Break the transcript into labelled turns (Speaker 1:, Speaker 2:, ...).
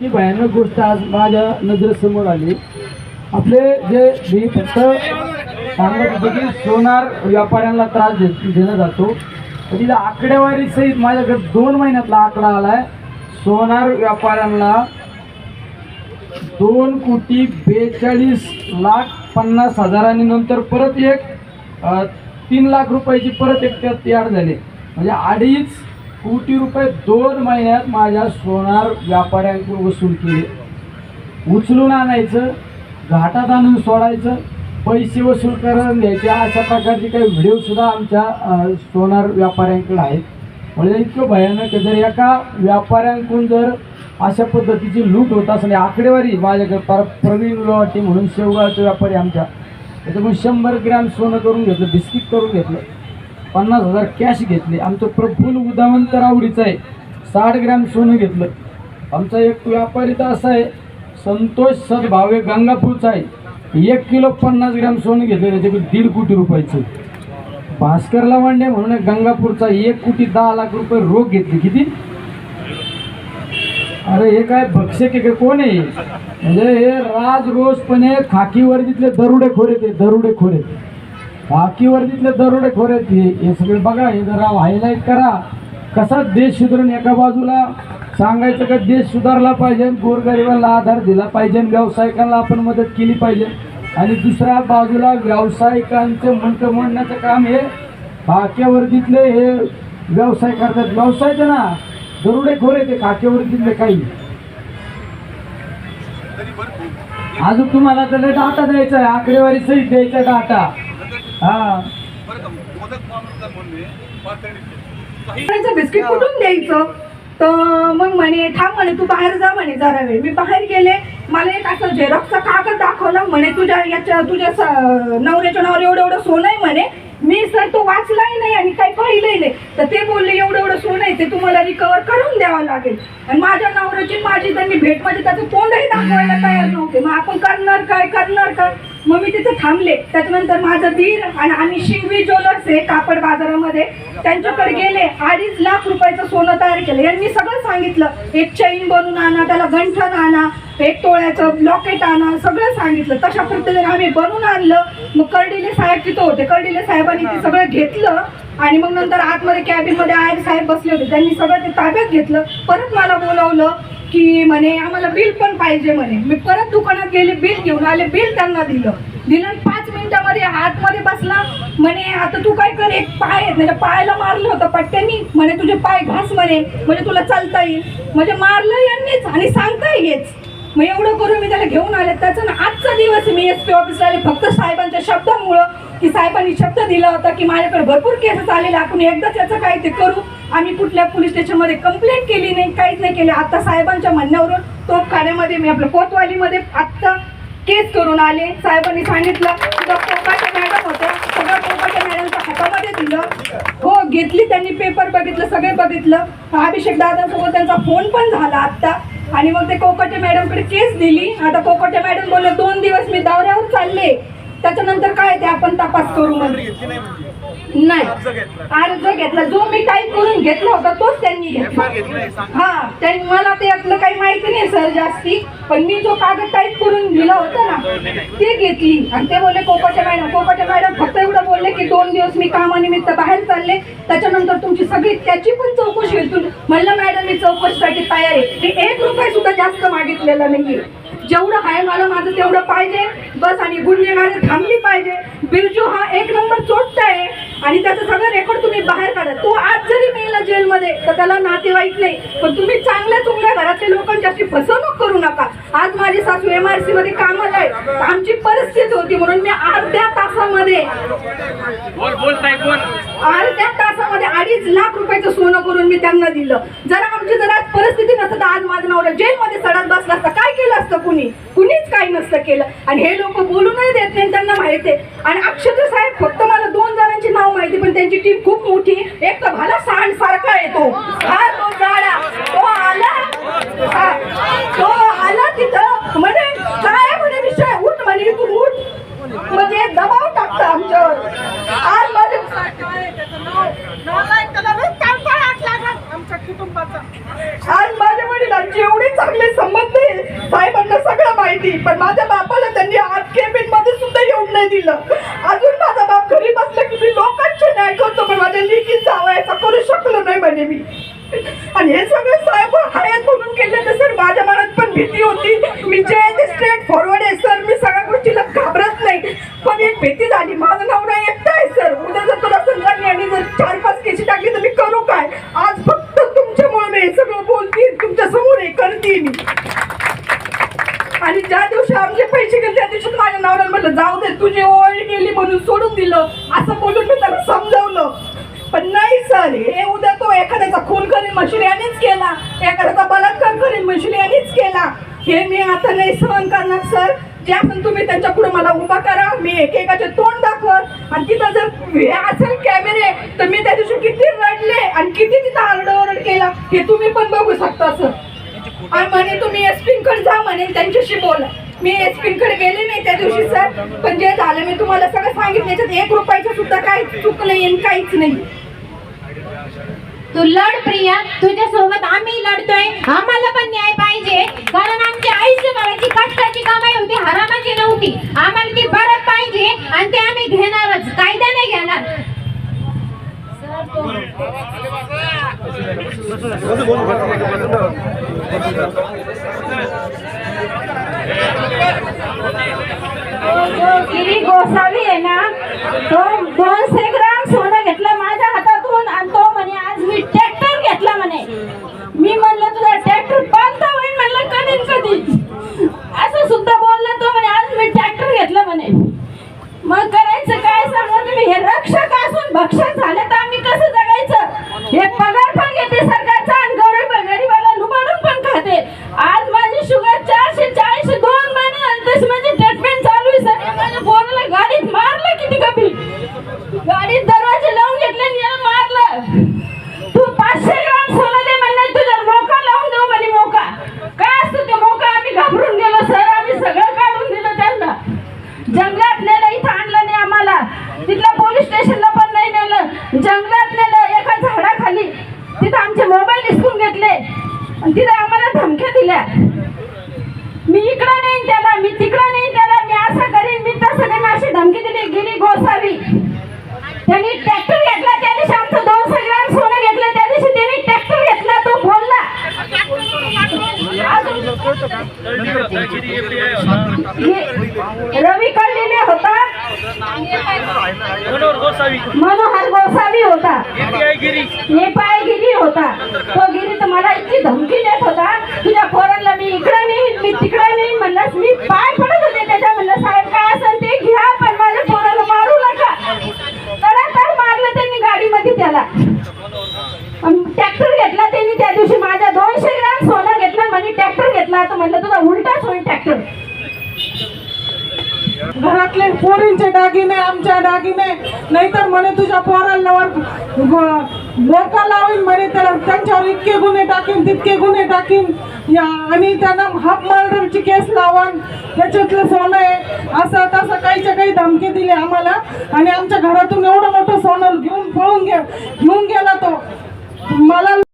Speaker 1: ही भयानक गोष्ट आज माझ्या नजरेसमोर आली. आपले जे मी फक्त सांगत होतो की सोनार व्यापाऱ्यांना त्रास दे देण्यात जातो. तर तिथं आकडेवारी सहित माझ्याकडे दोन महिन्यातला आकडा आलाय. सोनार व्यापाऱ्यांना दोन कोटी बेचाळीस लाख पन्नास हजारांनी नंतर परत एक तीन लाख रुपयाची परत एक त्यात याड झाली. म्हणजे अडीच कोटी रुपये दोन महिन्यात माझ्या सोनार व्यापाऱ्यांकडून वसूल केले. उचलून आणायचं घाटात आणून सोडायचं पैसे वसूल करून द्यायचे अशा प्रकारचे काही व्हिडिओसुद्धा आमच्या सोनार व्यापाऱ्यांकडे आहेत. म्हणजे इतकं भयानक आहे. जर एका व्यापाऱ्यांकडून जर अशा पद्धतीची लूट होत असली आकडेवारी माझ्याकडे पर प्रवीण लोहाटी म्हणून शेवगावचे व्यापारी आमच्या. त्याच्यामुळे शंभर ग्रॅम सोनं करून घेतलं बिस्किट करून घेतलं. पन्नास हजार कॅश घेतले. आमचं प्रफुल्ल उदावन तर आवडीचं आहे. साठ ग्रॅम सोनं घेतलं. आमचा एक व्यापारी तर असा आहे संतोष सद्भावे गंगापूरचा आहे. एक किलो पन्नास ग्रॅम सोनं घेतलं त्याच्याकडे दीड कोटी रुपयाचं. भास्कर लवांडे म्हणून एक गंगापूरचा एक कोटी दहा लाख रुपये रोख घेतले. किती? अरे हे काय भक्षक आहे का? कोण आहे? म्हणजे हे राज रोजपणे खाकी वर्दीतले दरोडे खोरे ते दरोडे खोरे खाकी वर्दीतले दरोडे खोरे ते हे सगळे बघा हे जरा हायलाईट करा. कसा देश सुधारून एका बाजूला सांगायचं का देश सुधारला पाहिजे गोरगरिबांना आधार दिला पाहिजे व्यावसायिकांना आपण मदत केली पाहिजे. आणि दुसऱ्या बाजूला व्यावसायिकांचं म्हणतं म्हणण्याचं काम हे खाक्यावर्दीतले हे व्यवसाय करतात. व्यवसायचं ना दरोडे खोरे ते खाक्यावर्दीतले काही. अजून तुम्हाला त्याला डाटा द्यायचा आहे आकडेवारी सहित द्यायचा डाटा
Speaker 2: बिस्किट कुठून द्यायचं? तर मग म्हणे थांब म्हणे तू बाहेर जा म्हणे जरा वेळ. मी बाहेर गेले मला एक असं झेरॉक्सचा कागद दाखवला म्हणे तुझ्या याच्या तुझ्या नवऱ्याच्या नावावर एवढं एवढं सोनं आहे म्हणे. मी सर तो वाचलाही नाही आणि काही पाहिलंही नाही. तर ते बोलले सोनं आहे ते तुम्हाला रिकवर करून द्यावं लागेल. आणि माझ्या नवऱ्याची माझी त्यांनी भेट म्हणजे त्याचं तोंडही दाखवायला तयार नव्हते. मग आपण करणार काय करणार काय? मग मी तिथे थांबले. त्याच्यानंतर माझं धीर आणि आम्ही शिंगवी ज्वेलर्स आहे कापड बाजारामध्ये. त्यांच्याकडे गेले. अडीच लाख रुपयाचं सोनं तयार केलं. यांनी सगळं सांगितलं. एक चैन बनवून आणा त्याला गंठण आणा. एक तोळ्याचं ब्लॉकेट आणा सगळं सांगितलं. तशा पद्धतीने आम्ही बनवून आणलं. मग कर्डिले साहेब तिथं होते. कर्डिले साहेबांनी ते सगळं घेतलं आणि मग नंतर आतमध्ये कॅबिनमध्ये आयर साहेब बसले होते. त्यांनी सगळं ते ताब्यात घेतलं. परत मला बोलवलं की म्हणे आम्हाला बिल पण पाहिजे म्हणे. मी परत दुकानात गेले बिल घेऊन आले बिल त्यांना दिलं. दिलं पाच मिनिटामध्ये आतमध्ये बसला. म्हणे आता तू काय कर एक पाय त्याच्या पायाला मारलं होतं पट्ट्यानी. म्हणे तुझे पाय घास म्हणे. म्हणजे तुला चालता येईल. म्हणजे मारलं यांनीच आणि सांगता येच मग एवढं करून मी त्याला घेऊन आले. त्याचा ना आजचा दिवस मी एस पी ऑफिसला आले. फक्त साहेबांच्या शब्दामुळं की साहेबांनी शब्द दिला होता की माझ्याकडे भरपूर केसेस आलेले. आपण एकदाच याचं काय ते करू. आम्ही कुठल्या पोलीस स्टेशनमध्ये कंप्लेंट केली नाही काहीच नाही केले. आता साहेबांच्या म्हणण्यावरून तोपखान्यामध्ये मी आपलं कोतवालीमध्ये आत्ता केस करून आले. साहेबांनी सांगितलं पोपाच्या मॅडम होत्या. सगळं पोपाच्या मॅडमच्या हातामध्ये दिलं. हो घेतली त्यांनी पेपर बघितलं सगळे बघितलं. अभिषेक दादासोबत त्यांचा फोन पण झाला आत्ता. आणि मग ते कोकटे मॅडमकडे केस दिली. आता कोकटे मॅडम बोलले दोन दिवस मी दौऱ्यावर चालले. त्याच्यानंतर काय ते आपण तपास करू म्हणजे नाही. अर्ज घेतला. जो मी टाईप करून घेतला होता तोच त्यांनी घेतला. हा त्यांनी मला त्यातलं काही माहिती नाही सर जास्ती. पण मी जो कागद टाईप करून दिला होता ना ते घेतली. आणि ते बोलले कोपाच्या मॅडम कोपाच्या मॅडम. फक्त एवढं बोलले की दोन दिवस मी कामानिमित्त बाहेर चालले. त्याच्यानंतर तुमची सगळी त्याची पण चौकशी होईल. तुम- म्हणलं मॅडम मी चौकशीसाठी तयार आहे. मी एक रुपये सुद्धा जास्त मागितलेला नाहीये. जेवढं आहे मला माझं तेवढं पाहिजे. बस आणि गुन्हेगारी थांबली पाहिजे. बिरजू हा एक नंबर चोटता आहे. आणि त्याचं सगळं रेकॉर्ड तुम्ही बाहेर काढा. तो आज जरी मेला जेलमध्ये तर त्याला नातेवाईक नाही. पण तुम्ही चांगल्या चुंगल्या घरातल्या लोकांची अशी फसवणूक करू नका. आज माझी सासू एम आर सी मध्ये कामाला आहे. आमची परिस्थिती होती म्हणून मी अर्ध्या तासामध्ये अर्ध्या तासामध्ये अडीच लाख रुपयाचं सोनं करून मी त्यांना दिलं. जर आमची जर आज परिस्थिती नसतं तर आज माझं नवरा जेलमध्ये सडत बसला असता. काय केलं असतं कुणी? कुणीच काही नसतं केलं. आणि हे लोक बोलूनही देत नाही त्यांना माहिती आहे. आणि अक्षत साहेब फक्त po. ठिकाणी मी. आणि हे सगळं साहेब हयात म्हणून
Speaker 3: केलं तर
Speaker 2: सर माझ्या मनात पण
Speaker 4: भीती होती. मी जे आहे ते स्ट्रेट फॉरवर्ड आहे सर. मी सगळ्या गोष्टीला घाबरत नाही. पण एक भीती झाली. माझं नाव नाही एकटा आहे सर. उद्या जर तुला संघाने आणि जर चार पाच केशी टाकली तर मी करू काय? आज फक्त तुमच्यामुळे मी हे सगळं बोलतील तुमच्यासमोर हे करतील मी. आणि ज्या दिवशी आमचे पैसे गेले त्या दिवशी माझ्या नवऱ्याला म्हटलं जाऊ दे तुझी ओळ गेली म्हणून सोडून दिलं. केला. याकरता बलात्कार करीन म्हणशील यांनीच केला. हे मी आता नाही सहन करणार सर. ज्या पण तुम्ही त्यांच्या पुढे मला उभा करा मी एकेकाचे तोंड दाखवल आणि तिथं जर हे असेल कॅमेरे तर मी त्या दिवशी किती रडले आणि किती तिथं आरडाओरड केला हे तुम्ही पण बघू शकता सर. आणि म्हणे तुम्ही एस जा म्हणे त्यांच्याशी बोला. मी एस गेले नाही त्या दिवशी सर. पण जे झालं मी तुम्हाला सगळं सांगितलं. त्याच्यात एक रुपयाचं सुद्धा काही चूक नाही आणि काहीच नाही.
Speaker 3: तू लढ प्रिया तुझ्या सोबत आम्ही लढतोय. आम्हाला पण न्याय पाहिजे. कारण आमच्या आईची बघायची कष्टाची कमाई होती हरामाची नव्हती. आम्हाला ती परत पाहिजे आणि ते आम्ही घेणारच. कायद्याने घेणार.
Speaker 4: हो, हो, गिरी गोसावी आहे ना? तो दोन सेकंद सोनं घेतलं माझ्या हातातून आणि तो म्हणे आज मी ट्रॅक्टर घेतला म्हणे मी म्हणलं तुझा ट्रॅक्टर बांधता होईल म्हणलं कधी असं सुद्धा बोलला तो म्हणे आज मी ट्रॅक्टर घेतलं म्हणे. मग करायचं काय सांगा तुम्ही? हे रक्षक असून भक्षक झाले तर आम्ही कसं जगायचं? हे पगार पण घेते सरकारचा आणि गरीब गरीबाला लुबाडून पण खाते आज माझी शुगर चारशे चाळीस दोन महिने झाले तशी माझी ट्रीटमेंट चालू आहे सर माझ्या पोराला गाडीत मारलं किती कमी गाडीत दरवाजे लावून घेतले आणि याला मारलं तू पाचशे ग्राम सोनं दे म्हणलं तुझा मोका लावून देऊ म्हणे मोका काय असतं ते मोका आम्ही घाबरून गेलो सर आम्ही सगळं काढून दिलं त्यांना जंगलात नेलं इथं आणलं नाही आम्हाला तिथल्या पोलीस स्टेशनला पण नाही नेलं जंगलात नेलं एका झाडाखाली तिथं आमचे मोबाईल हिसकून घेतले आणि तिथं आम्हाला धमक्या दिल्या मी इकडं नाही त्याला मी तिकडं नाही त्याला मी असं करीन मी तसं करीन अशी धमकी दिली गिरी गोसावी त्यांनी ट्रॅक्टर घेतला त्या दिवशी आमचं दोनशे ग्राम सोनं घेतलं त्या दिवशी त्यांनी ट्रॅक्टर घेतला तो बोलला रवी कळलेले होता
Speaker 5: मनोहर गोसावी
Speaker 4: मनोहर गोसावी होता.
Speaker 5: API गिरी
Speaker 4: नेपाळ गिरी होता. तो गिरी तर मला इतकी धमकी देत होता. तुझ्या पोरांना मी इकडं नाही मी तिकडं नाही म्हणलं मी पाय पडत होते त्याच्या म्हणलं साहेब काय असेल ते घ्या पण माझ्या पोराला मारू नका. तडातड मारलं त्यांनी गाडीमध्ये त्याला ट्रॅक्टर घेतला त्यांनी त्या दिवशी माझ्या दोनशे ग्राम सोनं घेतलं म्हणे ट्रॅक्टर घेतला तर म्हणलं तुझा उलटाच होईल ट्रॅक्टर
Speaker 6: आपले पोरींचे दागिने आमच्या दागिने. नाहीतर म्हणे तुझ्या पोरांवर मोका लावीन म्हणे त्याला त्यांच्यावर इतके गुन्हे टाकीन तितके गुन्हे टाकीन. या आणि त्यांना हाफ मर्डरची केस लावण त्याच्यातलं सोनं आहे. असं तसं काहीच्या काही धमकी दिली आम्हाला. आणि आमच्या घरातून एवढं मोठं सोनं घेऊन पळून गे घेऊन गेला तो. मला